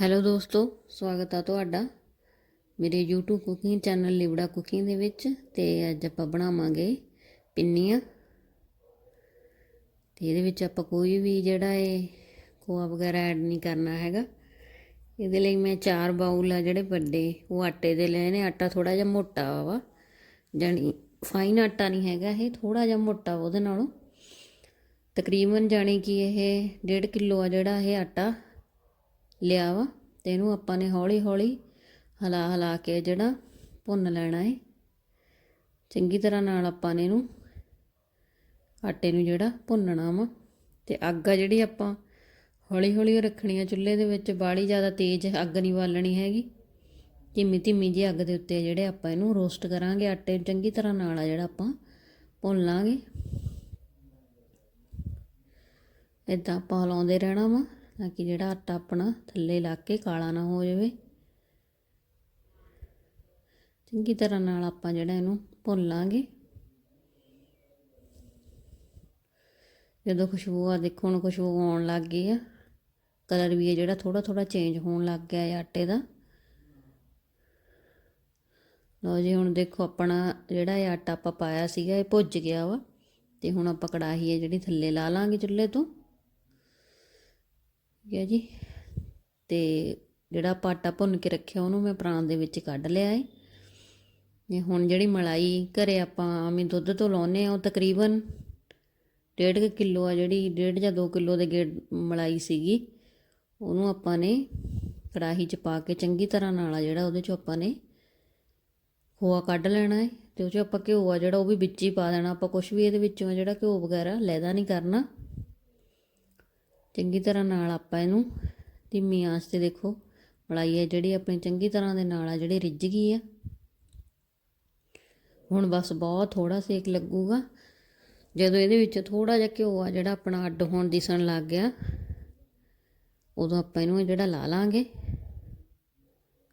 Hello ਦੋਸਤੋ, ਸਵਾਗਤ ਆ ਤੁਹਾਡਾ ਮੇਰੇ YouTube ਕੁਕਿੰਗ ਚੈਨਲ ਲਿਵੜਾ ਕੁਕਿੰਗ ਦੇ ਵਿੱਚ ਤੇ ਅੱਜ ਆਪਾਂ ਬਣਾਵਾਂਗੇ ਪਿੰਨੀਆਂ। ਤੇ ਇਹਦੇ ਵਿੱਚ ਆਪਾਂ ਕੋਈ ਵੀ ਜਿਹੜਾ ਹੈ ਖੋਆ ਵਗੈਰਾ ਐਡ ਨਹੀਂ ਕਰਨਾ ਹੈਗਾ। ਇਹਦੇ ਲਈ ਮੈਂ ਚਾਰ ਬਾਉਲ ਆ ਜਿਹੜੇ ਵੱਡੇ, ਉਹ ਆਟੇ ਦੇ ਲਏ ਨੇ। ਆਟਾ ਥੋੜਾ ਜਿਹਾ ਮੋਟਾ ਵਾ ਜਾਨੀ ਫਾਈਨ ਆਟਾ ਨਹੀਂ ਹੈਗਾ ਇਹ ਥੋੜਾ ਜਿਹਾ ਮੋਟਾ ਵਾ ਉਹਦੇ ਨਾਲੋਂ। ਤਕਰੀਬਨ ਜਾਣੀ ਕਿ ਇਹ 1.5 ਕਿਲੋ ਆ ਜਿਹੜਾ ਇਹ ਆਟਾ। ਲਿਆ ਵਾ ਤੇ ਇਹਨੂੰ ਆਪਾਂ ਨੇ ਹੌਲੀ ਹੌਲੀ ਹਲਾ ਹਲਾ ਕੇ ਜਿਹੜਾ ਭੁੰਨ ਲੈਣਾ ਹੈ ਚੰਗੀ ਤਰ੍ਹਾਂ ਨਾਲ ਆਪਾਂ ਨੇ ਇਹਨੂੰ ਆਟੇ ਨੂੰ ਜਿਹੜਾ ਭੁੰਨਣਾ ਵਾ ਤੇ ਅੱਗ ਆ ਜਿਹੜੀ ਆਪਾਂ ਹੌਲੀ ਹੌਲੀ ਰੱਖਣੀ ਆ। ਚੁੱਲ੍ਹੇ ਦੇ ਵਿੱਚ ਬਾੜੀ ਜ਼ਿਆਦਾ ਤੇਜ਼ ਅੱਗ ਨਹੀਂ ਬਾਲਣੀ ਹੈਗੀ। ਧੀਮੀ ਧੀਮੀ ਜੀ ਅੱਗ ਦੇ ਉੱਤੇ ਜਿਹੜੇ ਆਪਾਂ ਇਹਨੂੰ ਰੋਸਟ ਕਰਾਂਗੇ ਆਟੇ ਨੂੰ, ਚੰਗੀ ਤਰ੍ਹਾਂ ਨਾਲ ਆ ਜਿਹੜਾ ਆਪਾਂ ਭੁੰਨ ਲਾਂਗੇ। ਇਦਾਂ ਆਪਾਂ ਹਿਲਾਉਂਦੇ ਰਹਿਣਾ ਵਾ। ਤਾਂ ਕਿ ਜਿਹੜਾ ਆਟਾ ਆਪਣਾ ਥੱਲੇ ਲੱਗ ਕੇ ਕਾਲਾ ਨਾ ਹੋ ਜਾਵੇ। ਚੰਗੀ ਤਰ੍ਹਾਂ ਨਾਲ ਆਪਾਂ ਜਿਹੜਾ ਇਹਨੂੰ ਭੁੰਨ ਲਾਂਗੇ। ਜਦੋਂ ਖੁਸ਼ਬੂ ਆ, ਦੇਖੋ ਹੁਣ ਖੁਸ਼ਬੂ ਆਉਣ ਲੱਗ ਗਈ ਆ। ਕਲਰ ਵੀ ਹੈ ਜਿਹੜਾ ਥੋੜਾ ਥੋੜਾ ਚੇਂਜ ਹੋਣ ਲੱਗ ਗਿਆ ਹੈ ਆਟੇ ਦਾ। ਲਓ ਜੀ, ਹੁਣ ਦੇਖੋ ਆਪਣਾ ਜਿਹੜਾ ਇਹ ਆਟਾ ਆਪਾਂ ਪਾਇਆ ਸੀਗਾ, ਇਹ ਭੁੱਜ ਗਿਆ ਵਾ। ਤੇ ਹੁਣ ਆਪਾਂ ਕੜਾਹੀ ਹੈ ਜਿਹੜੀ ਥੱਲੇ ਲਾ ਲਾਂਗੇ ਚੁੱਲ੍ਹੇ ਤੋਂ। ਠੀਕ ਹੈ ਜੀ। ਤੇ ਜਿਹੜਾ ਆਪਾਂ ਆਟਾ ਭੁੰਨ ਕੇ ਰੱਖਿਆ, ਉਹਨੂੰ ਮੈਂ ਪ੍ਰਾਣ ਦੇ ਵਿੱਚ ਕੱਢ ਲਿਆ ਹੈ ਇਹ ਹੁਣ ਜਿਹੜੀ ਮਲਾਈ ਘਰੇ ਆਪਾਂ ਆਮੀ ਦੁੱਧ ਤੋਂ ਲਾਉਨੇ ਆ ਉਹ ਤਕਰੀਬਨ 1.5 ਕਿਲੋ ਆ ਜਿਹੜੀ 1.5 ਜਾਂ 2 ਕਿਲੋ ਦੇ ਗੇੜ ਮਲਾਈ ਸੀਗੀ। ਉਹਨੂੰ ਆਪਾਂ ਨੇ ਕੜਾਹੀ 'ਚ ਪਾ ਕੇ ਚੰਗੀ ਤਰ੍ਹਾਂ ਨਾਲ ਆ ਜਿਹੜਾ, ਉਹਦੇ 'ਚੋਂ ਆਪਾਂ ਨੇ ਖੋਆ ਕੱਢ ਲੈਣਾ ਹੈ ਤੇ ਉਹ 'ਚ ਆਪਾਂ ਘਿਓ ਆ ਜਿਹੜਾ, ਉਹ ਵੀ ਵਿੱਚ ਹੀ ਪਾ ਦੇਣਾ। ਆਪਾਂ ਕੁਝ ਵੀ ਇਹਦੇ ਵਿੱਚੋਂ ਜਿਹੜਾ ਘਿਓ ਵਗੈਰਾ ਲੈਦਾ ਨਹੀਂ ਕਰਨਾ। ਚੰਗੀ ਤਰ੍ਹਾਂ ਨਾਲ ਆਪਾਂ ਇਹਨੂੰ ਧੀਮੀ ਆਂਚ ਤੇ ਦੇਖੋ, ਮਲਾਈ ਹੈ ਜਿਹੜੀ ਆਪਣੀ ਚੰਗੀ ਤਰ੍ਹਾਂ ਦੇ ਨਾਲ ਆ, ਜਿਹੜੀ ਰਿੱਝ ਗਈ ਆ। ਹੁਣ ਬਸ ਬਹੁਤ ਥੋੜਾ ਸੇਕ ਲੱਗੂਗਾ। ਜਦੋਂ ਇਹਦੇ ਵਿੱਚ ਥੋੜਾ ਜਿਹਾ ਘਿਓ ਆ, ਜਿਹੜਾ ਆਪਣਾ ਅੱਡ ਹੋਣ ਦਿਸਣ ਲੱਗ ਗਿਆ, ਉਦੋਂ ਆਪਾਂ ਇਹਨੂੰ ਜਿਹੜਾ ਲਾ ਲਾਂਗੇ।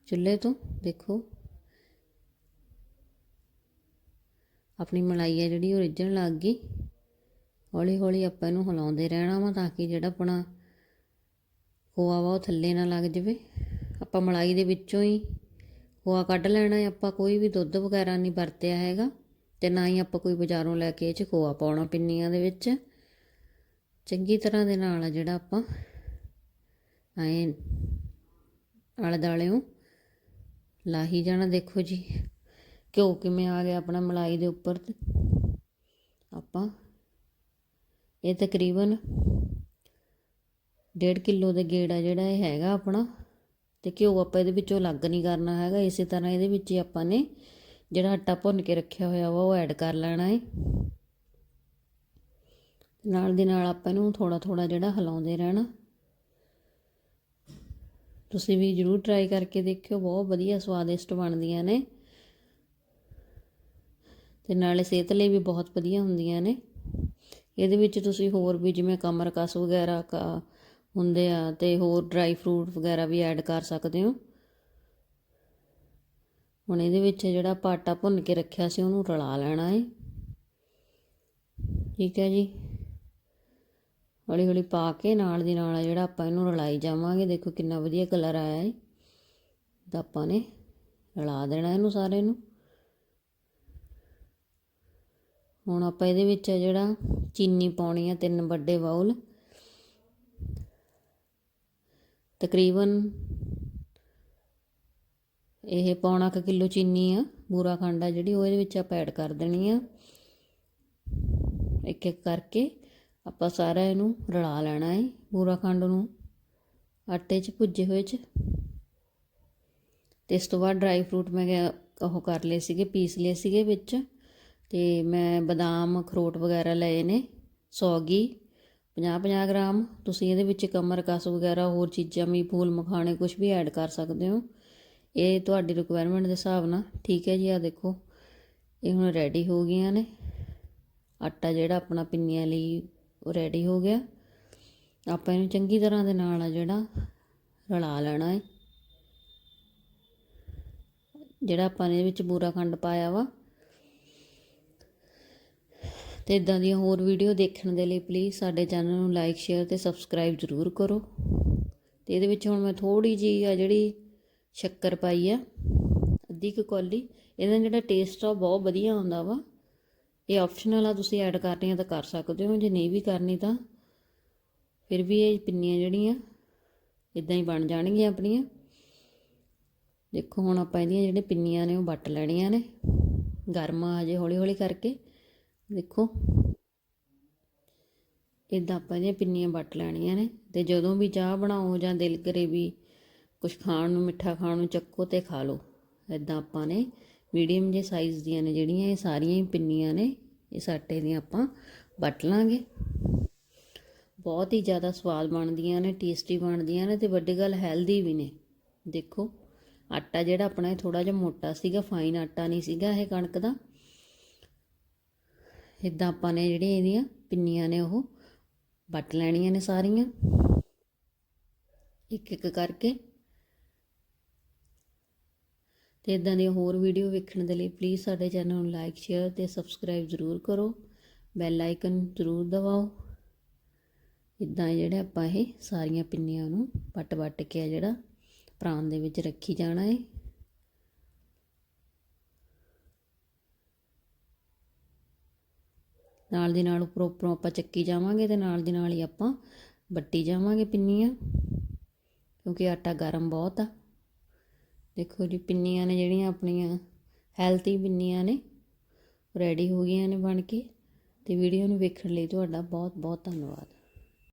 ਚੁੱਲ੍ਹੇ ਤੋਂ ਦੇਖੋ। ਆਪਣੀ ਮਲਾਈ ਹੈ ਜਿਹੜੀ ਉਹ ਰਿੱਝਣ ਲੱਗ ਗਈ। ਹੌਲੀ ਹੌਲੀ ਆਪਾਂ ਇਹਨੂੰ ਹਿਲਾਉਂਦੇ ਰਹਿਣਾ ਵਾ ਤਾਂ ਕਿ ਜਿਹੜਾ ਆਪਣਾ ਖੋਆ ਵਾ ਉਹ ਥੱਲੇ ਨਾ ਲੱਗ ਜਾਵੇ। ਆਪਾਂ ਮਲਾਈ ਦੇ ਵਿੱਚੋਂ ਹੀ ਖੋਆ ਕੱਢ ਲੈਣਾ ਹੈ। ਆਪਾਂ ਕੋਈ ਵੀ ਦੁੱਧ ਵਗੈਰਾ ਨਹੀਂ ਵਰਤਿਆ ਹੈਗਾ ਤੇ ਨਾ ਹੀ ਆਪਾਂ ਕੋਈ ਬਾਜ਼ਾਰੋਂ ਲੈ ਕੇ ਇਹ 'ਚ ਖੋਆ ਪਾਉਣਾ ਪਿੰਨੀਆਂ ਦੇ ਵਿੱਚ। ਚੰਗੀ ਤਰ੍ਹਾਂ ਦੇ ਨਾਲ ਜਿਹੜਾ ਆਪਾਂ ਐਂ ਆਲੇ ਦਾਲਿਓਂ ਲਾਹੀ ਜਾਣਾ। ਦੇਖੋ ਜੀ, ਘਿਓ ਕਿਵੇਂ ਆ ਗਿਆ ਆਪਣਾ ਮਲਾਈ ਦੇ ਉੱਪਰ ਆਪਾਂ ਇਹ ਤਕਰੀਬਨ 1.5 ਕਿਲੋ ਦੇ ਗੇੜਾ ਜਿਹੜਾ ਇਹ ਹੈਗਾ ਆਪਣਾ ਤੇ ਘਿਓ ਆਪਾਂ ਇਹਦੇ ਵਿੱਚੋਂ ਅਲੱਗ ਨਹੀਂ ਕਰਨਾ ਹੈਗਾ, ਇਸੇ ਤਰ੍ਹਾਂ ਇਹਦੇ ਵਿੱਚ ਹੀ ਆਪਾਂ ਨੇ ਜਿਹੜਾ ਆਟਾ ਭੁੰਨ ਕੇ ਰੱਖਿਆ ਹੋਇਆ ਵਾ ਉਹ ਐਡ ਕਰ ਲੈਣਾ ਹੈ ਨਾਲ ਦੀ ਨਾਲ ਆਪਾਂ ਇਹਨੂੰ ਥੋੜਾ ਥੋੜਾ ਜਿਹੜਾ ਹਿਲਾਉਂਦੇ ਰਹਿਣਾ। ਤੁਸੀਂ ਵੀ ਜਰੂਰ ਟਰਾਈ ਕਰਕੇ ਦੇਖਿਓ, ਬਹੁਤ ਵਧੀਆ ਸਵਾਦਿਸ਼ਟ ਬਣਦੀਆਂ ਨੇ। ਤੇ ਨਾਲੇ ਸਿਹਤ ਲਈ ਵੀ ਬਹੁਤ ਵਧੀਆ ਹੁੰਦੀਆਂ ਨੇ। ਇਹਦੇ ਵਿੱਚ ਤੁਸੀਂ ਹੋਰ ਵੀ ਜਿਵੇਂ ਕਮਰਕਸ ਵਗੈਰਾ ਹੁੰਦੇ ਆ ਤੇ ਹੋਰ ਡਰਾਈ ਫਰੂਟ ਵਗੈਰਾ ਵੀ ਐਡ ਕਰ ਸਕਦੇ ਹੋ। ਹੁਣ ਇਹਦੇ ਵਿੱਚ ਜਿਹੜਾ ਪਾਟਾ ਭੁੰਨ ਕੇ ਰੱਖਿਆ ਸੀ ਉਹਨੂੰ ਰਲਾ ਲੈਣਾ ਹੈ ਠੀਕ ਹੈ ਜੀ। ਹੌਲੀ ਹੌਲੀ ਪਾ ਕੇ ਨਾਲ ਦੀ ਨਾਲ ਜਿਹੜਾ ਆਪਾਂ ਇਹਨੂੰ ਰਲਾਈ ਜਾਵਾਂਗੇ, ਦੇਖੋ ਕਿੰਨਾ ਵਧੀਆ ਕਲਰ ਆਇਆ ਹੈ ਤਾਂ ਆਪਾਂ ਨੇ ਰਲਾ ਦੇਣਾ ਇਹਨੂੰ ਸਾਰੇ ਨੂੰ। ਹੁਣ ਆਪਾਂ ਇਹਦੇ ਵਿੱਚ ਜਿਹੜਾ ਚੀਨੀ ਪਾਉਣੀ ਆ ਤਿੰਨ ਵੱਡੇ ਬਾਉਲ ਤਕਰੀਬਨ ਇਹ ਪੌਣਾ ਕ ਕਿਲੋ ਚੀਨੀ ਆ, ਬੂਰਾ ਖੰਡ ਆ ਜਿਹੜੀ ਉਹ ਇਹਦੇ ਵਿੱਚ ਆਪਾਂ ਐਡ ਕਰ ਦੇਣੀ ਆ। ਇੱਕ ਇੱਕ ਕਰਕੇ ਆਪਾਂ ਸਾਰਾ ਇਹਨੂੰ ਰਲਾ ਲੈਣਾ ਹੈ ਬੂਰਾ ਖੰਡ ਨੂੰ ਆਟੇ 'ਚ ਭੁੱਜੇ ਹੋਏ 'ਚ। ਤੇ ਇਸ ਤੋਂ ਬਾਅਦ ਡਰਾਈ ਫਰੂਟ ਮੈਂ ਉਹ ਕਰ ਲਏ ਸੀਗੇ, ਪੀਸ ਲਏ ਸੀਗੇ ਵਿੱਚ। ਤੇ ਮੈਂ ਬਦਾਮ, ਅਖਰੋਟ ਵਗੈਰਾ ਲਏ ਨੇ, ਸੌਗੀ 50-50 ਗ੍ਰਾਮ। ਤੁਸੀਂ ਇਹਦੇ ਵਿੱਚ ਕਮਰ ਕਸ ਵਗੈਰਾ, ਹੋਰ ਚੀਜ਼ਾਂ ਵੀ, ਫੂਲ ਮਖਾਣੇ ਕੁਝ ਵੀ ਐਡ ਕਰ ਸਕਦੇ ਹੋ। ਇਹ ਤੁਹਾਡੀ ਰਿਕੁਆਇਰਮੈਂਟ ਦੇ ਹਿਸਾਬ ਨਾਲ। ਠੀਕ ਹੈ ਜੀ ਆ ਦੇਖੋ। ਇਹ ਹੁਣ ਰੈਡੀ ਹੋ ਗਈਆਂ ਨੇ। ਆਟਾ ਜਿਹੜਾ ਆਪਣਾ ਪਿੰਨੀਆਂ ਲਈ ਉਹ ਰੈਡੀ ਹੋ ਗਿਆ। ਆਪਾਂ ਇਹਨੂੰ ਚੰਗੀ ਤਰ੍ਹਾਂ ਦੇ ਨਾਲ ਆ ਜਿਹੜਾ, ਰਲਾ ਲੈਣਾ ਹੈ ਜਿਹੜਾ ਆਪਾਂ ਨੇ ਇਹਦੇ ਵਿੱਚ ਬੂਰਾ ਖੰਡ ਪਾਇਆ ਵਾ। ਤੇ ਇਦਾਂ ਦੀਆਂ ਹੋਰ ਵੀਡੀਓ ਦੇਖਣ ਦੇ ਲਈ ਪਲੀਜ਼ ਸਾਡੇ ਚੈਨਲ ਨੂੰ ਲਾਈਕ ਸ਼ੇਅਰ ਤੇ ਸਬਸਕ੍ਰਾਈਬ ਜ਼ਰੂਰ ਕਰੋ। ਤੇ ਇਹਦੇ ਵਿੱਚ ਹੁਣ ਮੈਂ ਥੋੜੀ ਜੀ ਆ ਜਿਹੜੀ ਸ਼ੱਕਰ ਪਾਈ ਆ, ਅੱਧੀ ਕੁ ਕੌਲੀ। ਇਹਦਾ ਜਿਹੜਾ ਟੇਸਟ ਆ ਬਹੁਤ ਵਧੀਆ ਆਉਂਦਾ ਵਾ। ਇਹ ਆਪਸ਼ਨਲ ਆ, ਤੁਸੀਂ ਐਡ ਕਰਨੀ ਆ ਤਾਂ ਕਰ ਸਕਦੇ ਹੋ, ਜੇ ਨਹੀਂ ਵੀ ਕਰਨੀ ਤਾਂ। ਫਿਰ ਵੀ ਇਹ ਪਿੰਨੀਆਂ ਜਿਹੜੀਆਂ ਇਦਾਂ ਹੀ ਬਣ ਜਾਣਗੀਆਂ ਆਪਣੀਆਂ। ਦੇਖੋ ਹੁਣ ਆਪਾਂ ਇਹਦੀਆਂ ਜਿਹੜੇ ਪਿੰਨੀਆਂ ਨੇ ਉਹ ਵੱਟ ਲੈਣੀਆਂ ਨੇ। ਗਰਮ ਆ ਜੇ ਹੌਲੀ ਹੌਲੀ ਕਰਕੇ। ਦੇਖੋ। ਇਦਾਂ ਆਪਾਂ ਇਹਦੀਆਂ ਪਿੰਨੀਆਂ ਵੱਟ ਲੈਣੀਆਂ ਨੇ ਤੇ ਜਦੋਂ ਵੀ ਚਾਹ ਬਣਾਓ ਜਾਂ ਦਿਲ ਕਰੇ ਵੀ ਕੁਝ ਖਾਣ ਨੂੰ, ਮਿੱਠਾ ਖਾਣ ਨੂੰ ਚੱਕੋ ਤੇ ਖਾ ਲਓ। ਇਦਾਂ ਆਪਾਂ ਨੇ ਮੀਡੀਅਮ ਜੇ ਸਾਈਜ਼ ਦੀਆਂ ਨੇ ਜਿਹੜੀਆਂ, ਇਹ ਸਾਰੀਆਂ ਹੀ ਪਿੰਨੀਆਂ ਨੇ ਇਸ ਆਟੇ ਦੀਆਂ ਆਪਾਂ ਵੱਟ ਲਾਂਗੇ। ਬਹੁਤ ਹੀ ਜ਼ਿਆਦਾ ਸਵਾਦ ਬਣਦੀਆਂ ਨੇ ਟੇਸਟੀ ਬਣਦੀਆਂ ਨੇ ਤੇ ਵੱਡੀ ਗੱਲ ਹੈਲਦੀ ਵੀ ਨੇ। ਦੇਖੋ, ਆਟਾ ਜਿਹੜਾ ਆਪਣਾ ਇਹ ਥੋੜਾ ਜਿਹਾ ਮੋਟਾ ਸੀਗਾ ਫਾਈਨ ਆਟਾ ਨਹੀਂ ਸੀਗਾ ਇਹ ਕਣਕ ਦਾ। ਇੱਦਾਂ ਆਪਾਂ ਨੇ ਜਿਹੜੀਆਂ ਇਹਦੀਆਂ ਪਿੰਨੀਆਂ ਨੇ ਉਹ ਵੱਟ ਲੈਣੀਆਂ ਨੇ ਸਾਰੀਆਂ। ਇੱਕ ਇੱਕ ਕਰਕੇ। ਤੇ ਇਦਾਂ ਦੀਆਂ ਹੋਰ ਵੀਡੀਓ ਵੇਖਣ ਦੇ ਲਈ ਪਲੀਜ਼ ਸਾਡੇ ਚੈਨਲ ਨੂੰ ਲਾਈਕ ਸ਼ੇਅਰ ਤੇ ਸਬਸਕ੍ਰਾਈਬ ਜ਼ਰੂਰ ਕਰੋ। ਬੈਲ ਆਈਕਨ ਜ਼ਰੂਰ ਦਬਾਓ। ਇਦਾਂ ਜਿਹੜੇ ਆਪਾਂ ਇਹ ਸਾਰੀਆਂ ਪਿੰਨੀਆਂ ਨੂੰ ਵੱਟ ਵੱਟ ਕੇ ਆ ਜਿਹੜਾ ਪ੍ਰਾਨ ਦੇ ਵਿੱਚ ਰੱਖੀ ਜਾਣਾ ਹੈ ਨਾਲ ਦੀ ਨਾਲ ਉੱਪਰੋਂ ਉੱਪਰੋਂ ਆਪਾਂ ਚੱਕੀ ਜਾਵਾਂਗੇ ਤੇ ਨਾਲ ਦੀ ਨਾਲ ਹੀ ਆਪਾਂ ਵੱਟੀ ਜਾਵਾਂਗੇ ਪਿੰਨੀਆਂ, ਕਿਉਂਕਿ ਆਟਾ ਗਰਮ ਬਹੁਤ ਆ। ਦੇਖੋ ਜੀ, ਪਿੰਨੀਆਂ ਨੇ ਜਿਹੜੀਆਂ ਆਪਣੀਆਂ ਹੈਲਥੀ ਪਿੰਨੀਆਂ ਨੇ ਰੈਡੀ ਹੋ ਗਈਆਂ ਨੇ ਬਣ ਕੇ ਤੇ ਵੀਡੀਓ ਨੂੰ ਵੇਖਣ ਲਈ ਤੁਹਾਡਾ ਬਹੁਤ ਬਹੁਤ ਧੰਨਵਾਦ।